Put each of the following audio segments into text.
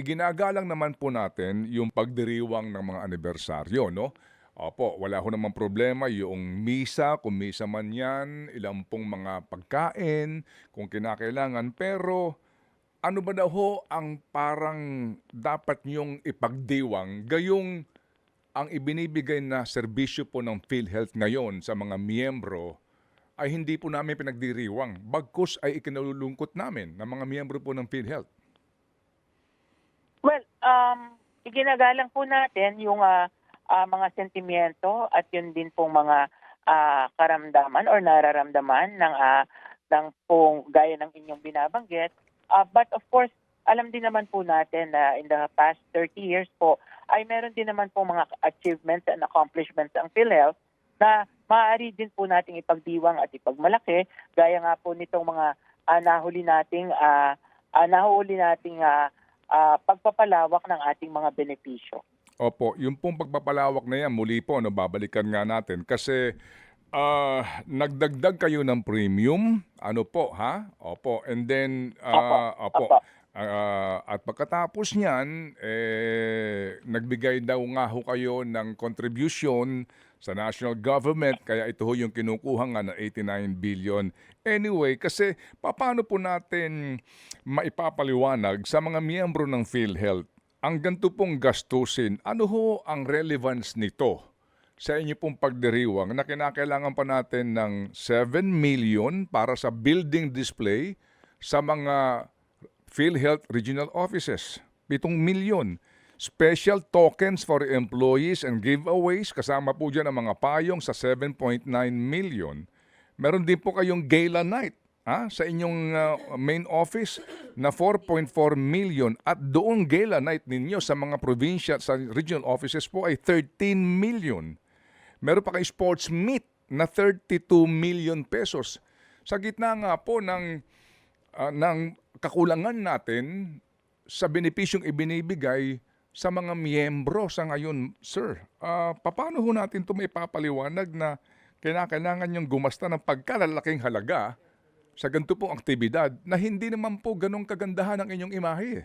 iginagalang naman po natin yung pagdiriwang ng mga anibersaryo, no? Opo, wala ho namang problema yung misa, kung misa man yan, ilang pong mga pagkain, kung kinakailangan. Pero ano ba daw ho ang parang dapat niyong ipagdiwang gayong ang ibinibigay na serbisyo po ng PhilHealth ngayon sa mga miyembro ay hindi po namin pinagdiriwang. Bagkus ay ikinalulungkot namin ng mga miyembro po ng PhilHealth. Well, um, iginagalang po natin yung ah, ah, mga sentimiento at yun din pong mga ah, karamdaman or nararamdaman ng ah, ng pong gaya ng inyong binabanggit. Ah, but of course, alam din naman po natin na in the past 30 years po ay meron din naman po mga achievements and accomplishments ang PhilHealth na maaari din po nating ipagdiwang at ipagmalaki gaya nga po nitong mga ah, nahuli nating ah, ah, nahuli nating ah, ah, pagpapalawak ng ating mga benepisyo. Opo, yung pong pagpapalawak na yan, muli po, no, babalikan nga natin. Kasi ah, nagdagdag kayo ng premium, ano po, ha? Opo, and then, ah, opo, Opo. Ah, at pagkatapos niyan, eh, nagbigay daw nga ho kayo ng contribution sa national government, kaya ito ho yung kinukuha nga na 89 billion. Anyway, kasi paano po natin maipapaliwanag sa mga miyembro ng PhilHealth ang ganito pong gastusin, ano ho ang relevance nito sa inyo pong pagdiriwang na kinakailangan pa natin ng 7 million para sa building display sa mga PhilHealth regional offices. 7 milyon. Special tokens for employees and giveaways, kasama po dyan ang mga payong sa 7.9 million. Meron din po kayong gala night ah, sa inyong ah, main office na 4.4 million at doon gala night ninyo sa mga provincial, sa regional offices po ay 13 million. Meron pa kayong sports meet na 32 million pesos. Sa gitna nga po ng ah, ng kakulangan natin sa benepisyong ibinibigay sa mga miyembro sa ngayon, sir. Ah, paano ho natin ito may papaliwanag na kinakailangan yung gumasta ng pagkalalaking halaga sa ganito pong aktibidad na hindi naman po ganong kagandahan ang inyong imahe?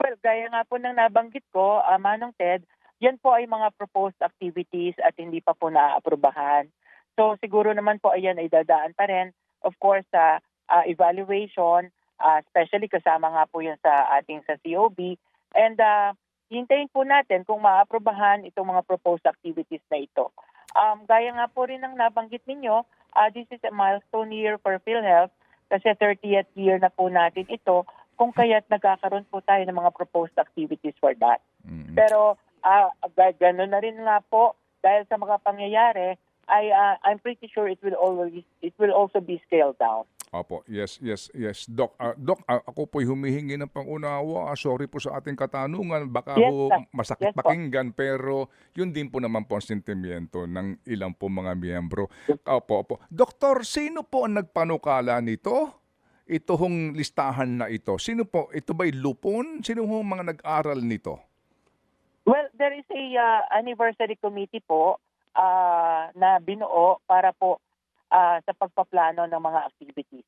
Well, gaya nga po ng nabanggit ko, ah, Manong Ted, yan po ay mga proposed activities at hindi pa po naaaprubahan. So siguro naman po ayan ay dadaan pa rin, of course, sa ah, evaluation, ah, especially kasama nga po yan sa ating sa COB. And uh, hintayin po natin kung maaprubahan itong mga proposed activities na ito. Um, gaya nga po rin ng nabanggit ninyo, ah, this is a milestone year for PhilHealth kasi 30th year na po natin ito kung kaya't nagkakaroon po tayo ng mga proposed activities for that. Mm. Pero ah ga- gano'n na rin nga po dahil sa mga pangyayari ay ah, I'm pretty sure it will always it will also be scaled down. Opo, yes, yes, yes. Doc, ah, Doc ah, ako po'y humihingi ng pangunawa. Ah, sorry po sa ating katanungan. Baka Yes, sir. masakit Yes po. pakinggan, pero yun din po naman po ang sentimiento ng ilang po mga miyembro. Opo, opo. Doktor, sino po ang nagpanukala nito? Ito hong listahan na ito. Sino po? Ito ba'y lupon? Sino hong mga nag-aral nito? Well, there is a ah, anniversary committee po ah, na binuo para po ah, sa pagpaplano ng mga activities.